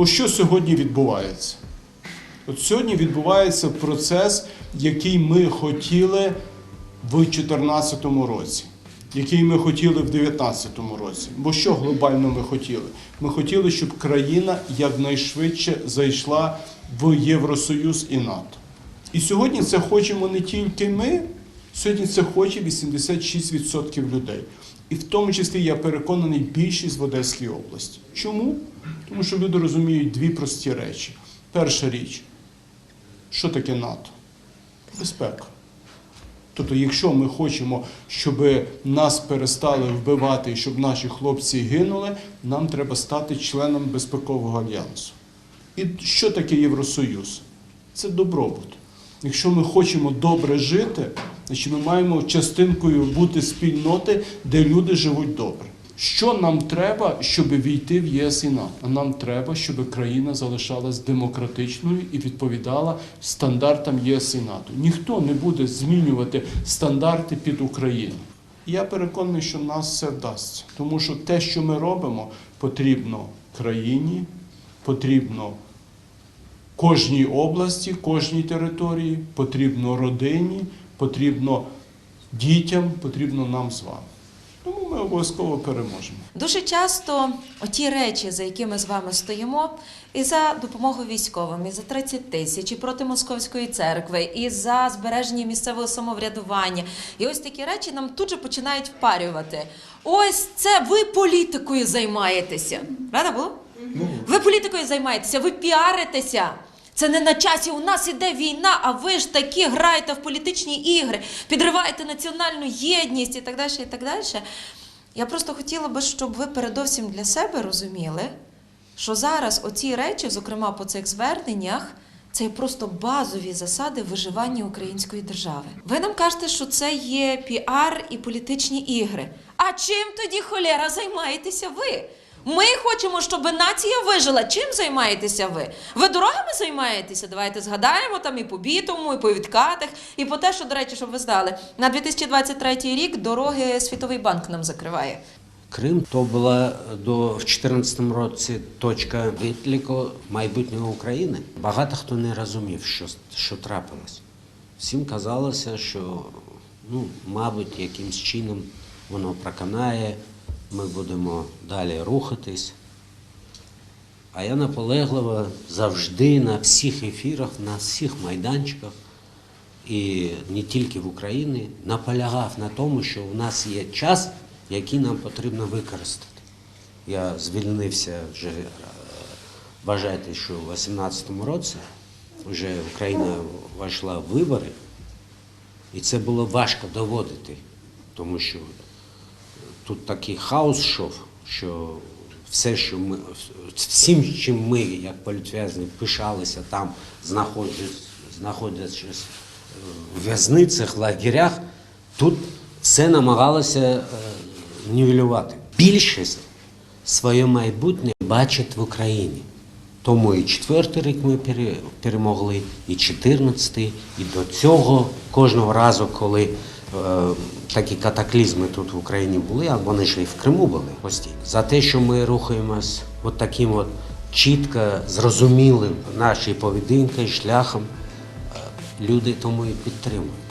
Ось що сьогодні відбувається? От сьогодні відбувається процес, який ми хотіли в 2014 році, який ми хотіли в 2019 році. Бо що глобально ми хотіли? Ми хотіли, щоб країна якнайшвидше зайшла в Євросоюз і НАТО. І сьогодні це хочемо не тільки ми, сьогодні це хоче 86% людей. І в тому числі я переконаний більшість в Одеській області. Чому? Тому що люди розуміють дві прості речі. Перша річ, що таке НАТО? Безпека. Тобто, якщо ми хочемо, щоб нас перестали вбивати і щоб наші хлопці гинули, нам треба стати членом безпекового альянсу. І що таке Євросоюз? Це добробут. Якщо ми хочемо добре жити, значить ми маємо частинкою бути спільноти, де люди живуть добре. Що нам треба, щоб війти в ЄС і НАТО? Нам треба, щоб країна залишалась демократичною і відповідала стандартам ЄС і НАТО. Ніхто не буде змінювати стандарти під Україну. Я переконаний, що нас все вдасться, тому що те, що ми робимо, потрібно країні, потрібно кожній області, кожній території, потрібно родині, потрібно дітям, потрібно нам з вами. Тому ми обов'язково переможемо. Дуже часто оті речі, за якими з вами стоїмо, і за допомогою військовим, і за 30 тисяч, і проти московської церкви, і за збереження місцевого самоврядування. І ось такі речі нам тут же починають впарювати. Ось це ви політикою займаєтеся. Правда було? Ви політикою займаєтеся, ви піаритеся. Це не на часі. У нас іде війна, а ви ж такі граєте в політичні ігри, підриваєте національну єдність і так далі. І так далі. Я просто хотіла би, щоб ви передовсім для себе розуміли, що зараз оці речі, зокрема по цих зверненнях, це просто базові засади виживання української держави. Ви нам кажете, що це є піар і політичні ігри. А чим тоді холєра займаєтеся ви? Ми хочемо, щоб нація вижила. Чим займаєтеся ви? Ви дорогами займаєтеся? Давайте згадаємо там і по бітому, і по відкатах, і по те, що, до речі, щоб ви знали, на 2023 рік дороги Світовий банк нам закриває. Крим то була до в 2014 році точка відліку майбутнього України. Багато хто не розумів, що, що трапилось. Всім казалося, що ну, мабуть, якимсь чином воно проканає, ми будемо далі рухатись. А я наполегливо завжди на всіх ефірах, на всіх майданчиках і не тільки в Україні наполягав на тому, що у нас є час, який нам потрібно використати. Я звільнився вже, е, вважайте, що у 2018 році вже Україна вийшла в вибори, і це було важко доводити, тому що тут такий хаос йшов, що все, що ми всім, чим ми, як політв'язні, пишалися там, знаходячись, знаходячись в в'язницях, лагерях, тут все намагалося е, нівелювати. Більшість своє майбутнє бачить в Україні. Тому і четвертий рік ми перемогли, і чотирнадцятий, і до цього кожного разу, коли е, такі катаклізми тут в Україні були, а вони ж і в Криму були постійно. За те, що ми рухаємось от таким от чітко зрозумілим нашій поведінкою, шляхом, е, люди тому і підтримують.